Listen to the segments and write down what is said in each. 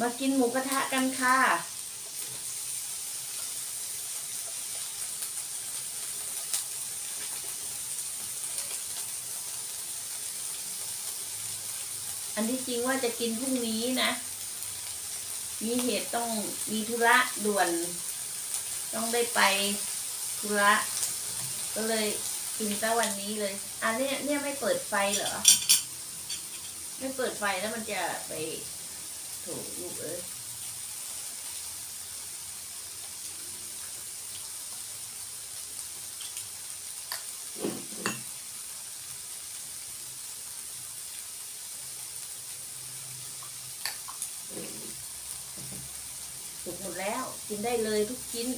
มากินหมูกระทะกันค่ะ อันที่จริงว่าจะกินพรุ่งนี้นะ มีเหตุต้องมีธุระด่วน ต้องได้ไปธุระ ก็เลยกินแต่วันนี้เลยอันเนี้ยเนี่ยไม่เปิดไฟเหรอ ไม่เปิดไฟแล้วมันจะไป ถูลูกเอ้ยสุกหมดแล้ว กินได้เลยทุกชิ้น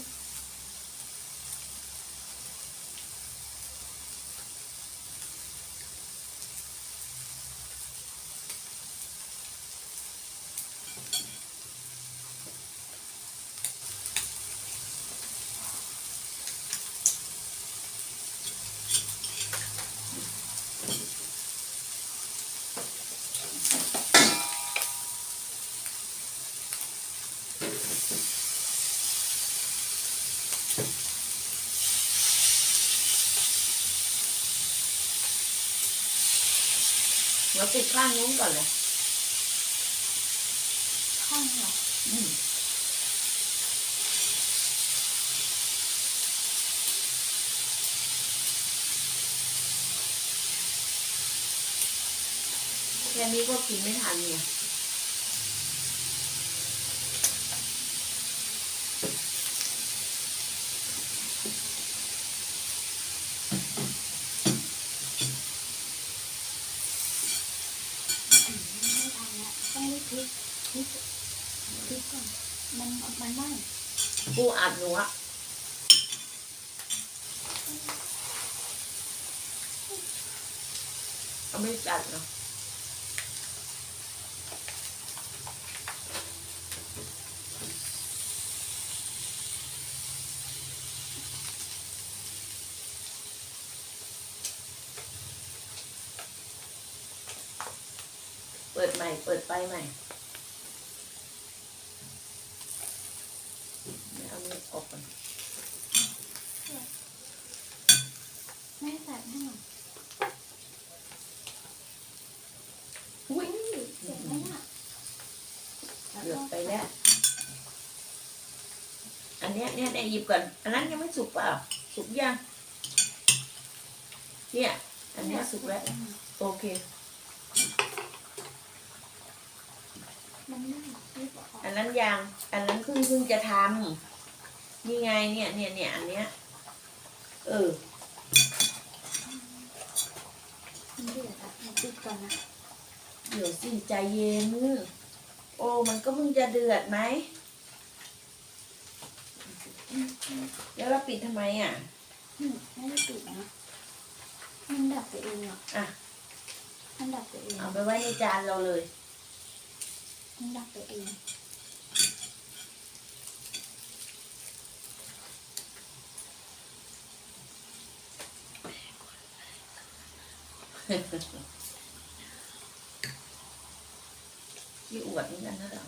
เราปิดข้างนู้นก่อนเลยข้างเหรออืมแค่นี้ก็กินไม่ทันเนี่ย ไม่ทันละ พริกพริกพริกก่อนมันมันไหม้ปูอัดหนูอะเอาไม่จัดเนาะ เปิดใหม่ เปิดไฟใหม่ไม่เอานี้ออกก่อนแม่ใส่ให้หน่อยอุ้ยเสร็จไหมอะเกือบไปแล้ว อันเนี้ยเนี่ยเนี่ยหยิบก่อน อันนั้นยังไม่สุกเปล่า สุกยัง เนี่ย อันเนี้ยสุกแล้ว โอเค มันไหม้รีบเอาออก อั นนั้นยังอันนั้นเพิ่งเพิ่งจะทำนี่ไงเนี่ยเนี่ยเนี่ยอันเนี้ย เออมันเดือดอะมันปิดก่อนนะเดี๋ยวสิใจเย็น โอ้มันก็เพิ่งจะเดือดไหม แล้วเราปิดทำไมอะอืมไม่ได้ปิดนะ มันดับไปเองอะอะ มันดับไปเอง เอาไปไว้ในจานเราเลย มันดับไปเอง ที่อวดนี่กันนะเรา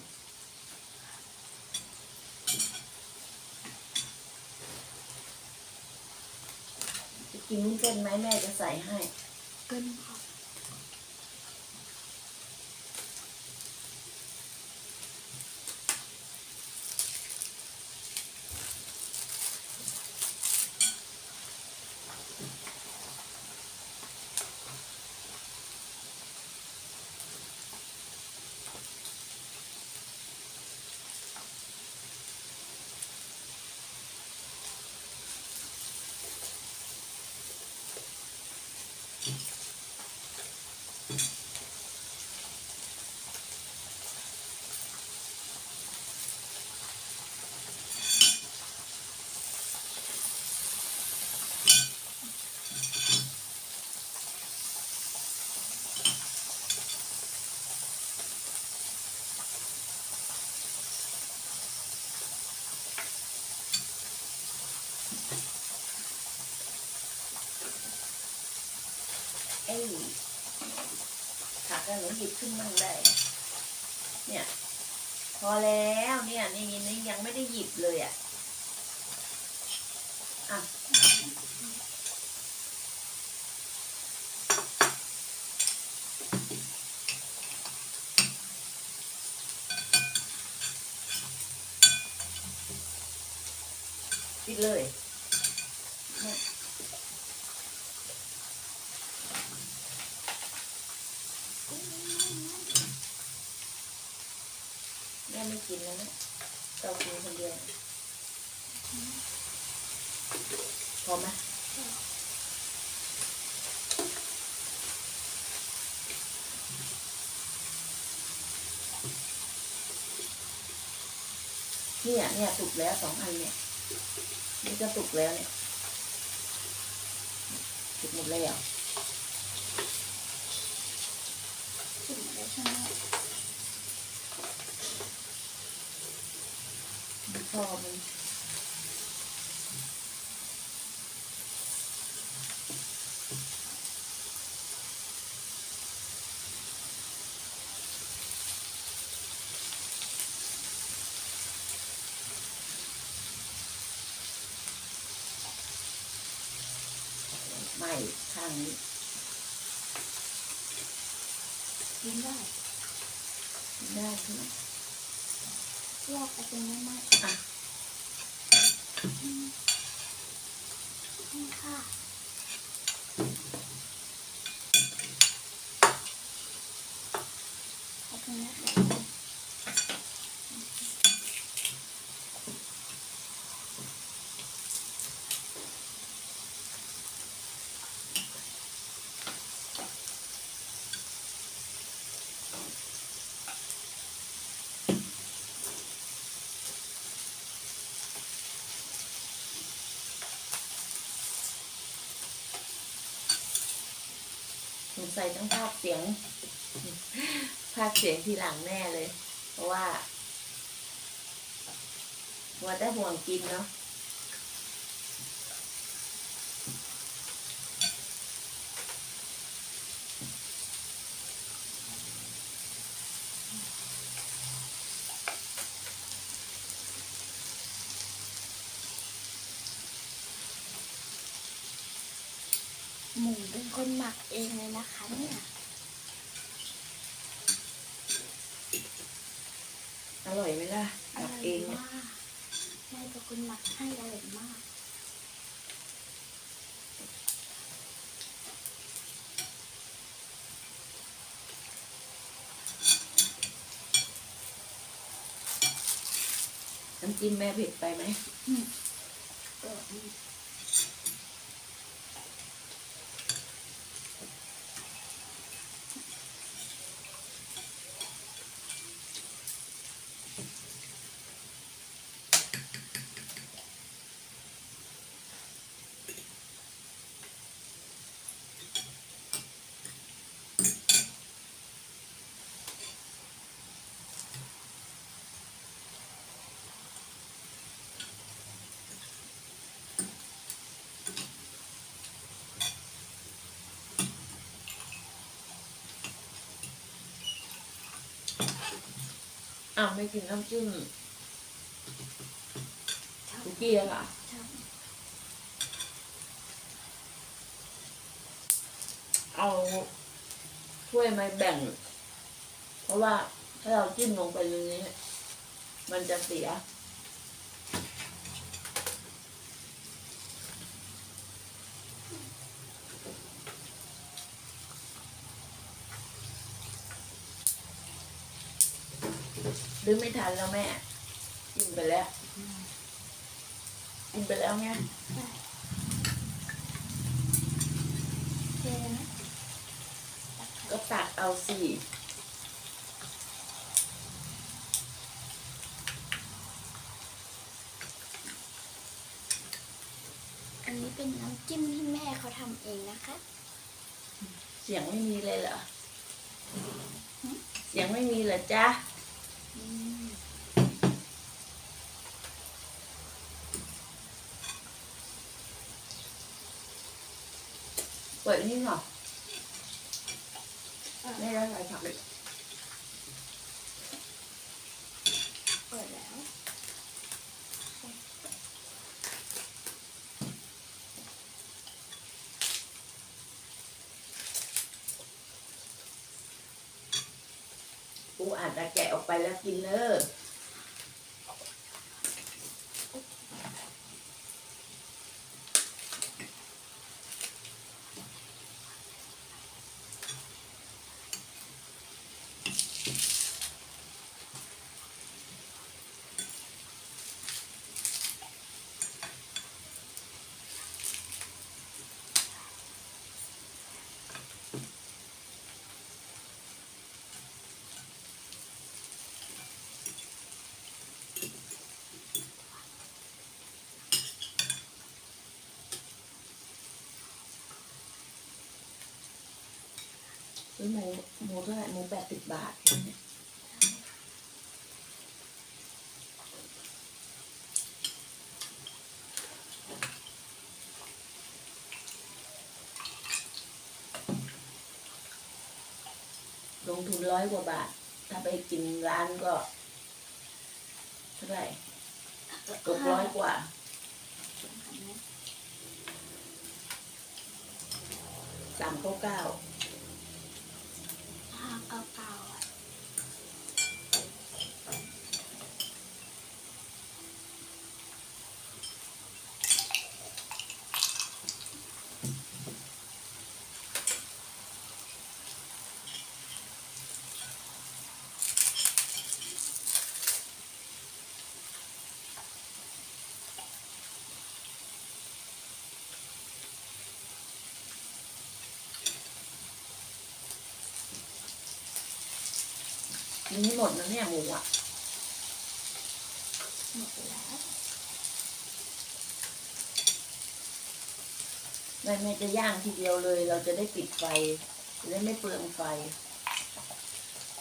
จะกินวุ้นเส้นไหมแม่จะใส่ให้ เกินพอ ผักอะหนูหยิบขึ้นมั่งได้ เนี่ย พอแล้วเนี่ยนี่นี่ยังไม่ได้หยิบเลยอะอะปิดเลย แม่ไม่กินแล้วนะเรากินคนเดียวพอไหมเนี่ยเนี่ยสุกแล้วสองอันเนี่ยนี่ก็สุกแล้วเนี่ยสุกหมดแล้วสุกแล้วใช่ไหม พอมันไหม่ข้างนี้กินได้ได้ใช่ไหม ลอกเอาตรงนั้นมาอะอืมนี่ค่ะเอาตรงนี้ใส่ไป สงสัยต้องภาคเสียงภาคเสียงทีหลังแน่เลย เพราะว่าวัวได้ห่วงกินเนาะ เป็นคนหมักเองเลยนะคะเนี่ยอร่อยไหมล่ะอหมักร่อยเองเนี่ยมากแม่เป็นคนหมักให้อร่อยมาก น้ำจิ้มแม่เผ็ดไปไหมเอออืมอ้าวไม่กินน้ำจิ้มชอบคุกกี้อะค่ะชอบเอาถ้วยมาแบ่ง เพราะว่าถ้าเราจิ้มลงไปในนี้ มันจะเสีย ดึงไม่ทันแล้วแม่ กินไปแล้ว กินไปแล้วไงได้เจนะตักไข่ก็ตักเอาสิอันนี้เป็นน้ำจิ้มที่แม่เขาทำเองนะคะ เสียงไม่มีเลยเหรอ เสียงไม่มีเหรอจ๊ะ ปิดนี่หรอไม่ได้ใส่ผักเปิดแล้วกูอาจจะแกะออกไปแล้วกินเลย ซื้อหมูหมูเท่าไหร่หมูแปดสิบบาทลงทุนร้อยกว่าบาท ถ้าไปกินร้านก็เท่าไหร่เกือบร้อยกว่าสามเก้าเก้า กินนี้หมดแล้วเนี่ยหมูอะหมดแล้วแม่แม่จะย่างทีเดียวเลย เราจะได้ปิดไฟจะได้ไม่เปลืองไฟ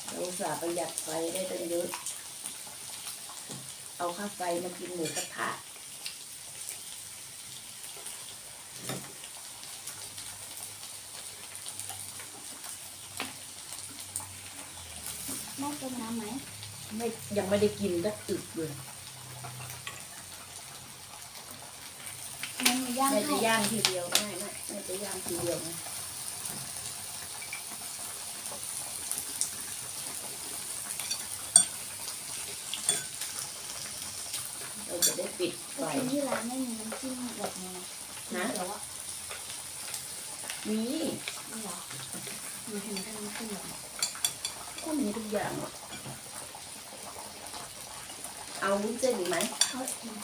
เราสาประหยัดไฟได้ตั้งเยอะเอาค่าไฟมากินหมูกระทะ แม่ต้มน้ำไหมไม่ยังไม่ได้กินสักอึกเลยแม่มาย่างแม่ให้จะย่างทีเดียวไม่ไม่แม่จะย่างทีเดียวนะเราจะได้ปิดไฟไปกินที่ร้านไม่มีน้ำจิ้มแบบนี้นะเดี๋ยวอะมีนี่เหรอหนูเห็นแต่น้ำจิ้มแบบนี้ ก็มีทุกอย่างอะเอาวุ้นเส้นอีกไหม เขาอืม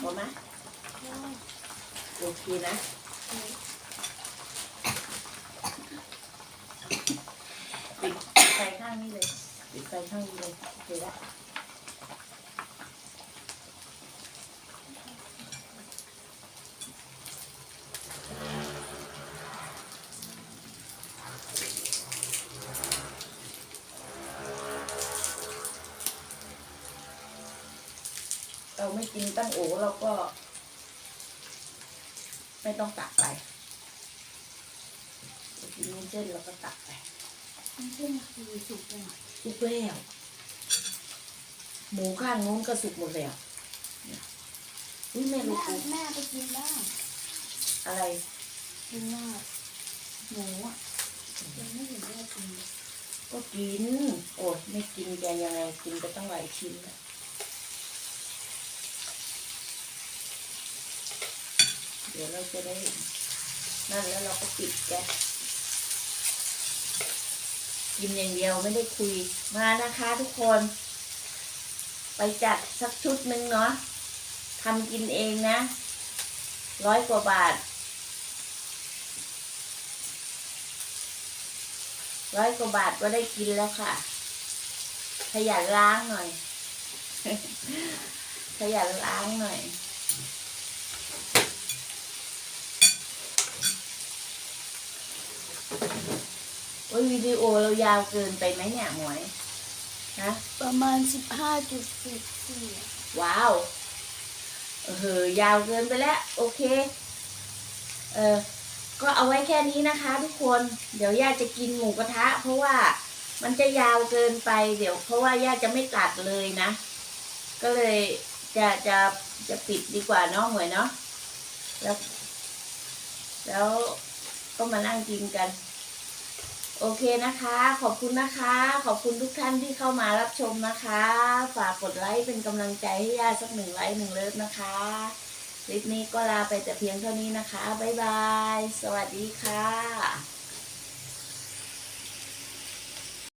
พอไหม โอเคนะปิดไฟข้างนี้เลยปิดไฟข้างนี้เลยโอเคละเราไม่กินตั้งโอเราก็ ไม่ต้องตักไปเรากินวุ้นเส้นเราก็ตักไปน้ำจิ้มคือสุกเลยอะสุกแล้วหมูข้างนู้นก็สุกหมดแล้วเนี่ยอุ้ยแม่แม่รู้กูแม่ไปกินบ้างอะไรกินมากหมูอะยังไม่เห็นแม่กินเลยก็กิน โอ้ยไม่กินแกยังไงกินไปตั้งหลายชิ้นอะ เดี๋ยวเราจะได้นั่นแล้วเราก็ปิดแก๊สกินอย่างเดียวไม่ได้คุยมานะคะทุกคน ไปจัดสักชุดหนึ่งเนาะทำกินเองนะร้อยกว่าบาทร้อยกว่าบาทก็ได้กินแล้วค่ะ ขยันล้างหน่อย ขยันล้างหน่อย โอ้ยวิดีโอเรายาวเกินไปไหมเนี่ยหมวยฮะเอประมาณสิบห้าจุดสี่สี่ว้าว เออยาวเกินไปแล้ว โอเค เออก็เอาไว้แค่นี้นะคะ ทุกคน เดี๋ยวย่าจะกินหมูกระทะ เพราะว่ามันจะยาวเกินไป เดี๋ยว เพราะว่าย่าจะไม่ตัดเลยนะ ก็เลยจะจะจะปิดดีกว่าเนาะหมวยเนาะแล้วแล้ว ก็มานั่งกินกัน โอเคนะคะ ขอบคุณนะคะ ขอบคุณทุกท่านที่เข้ามารับชมนะคะ ฝากกดไลค์เป็นกำลังใจให้ย่าสักหนึ่งไลค์หนึ่งเลิฟนะคะคลิปนี้ก็ลาไปแต่เพียงเท่านี้นะคะ บ๊ายบาย สวัสดีค่ะ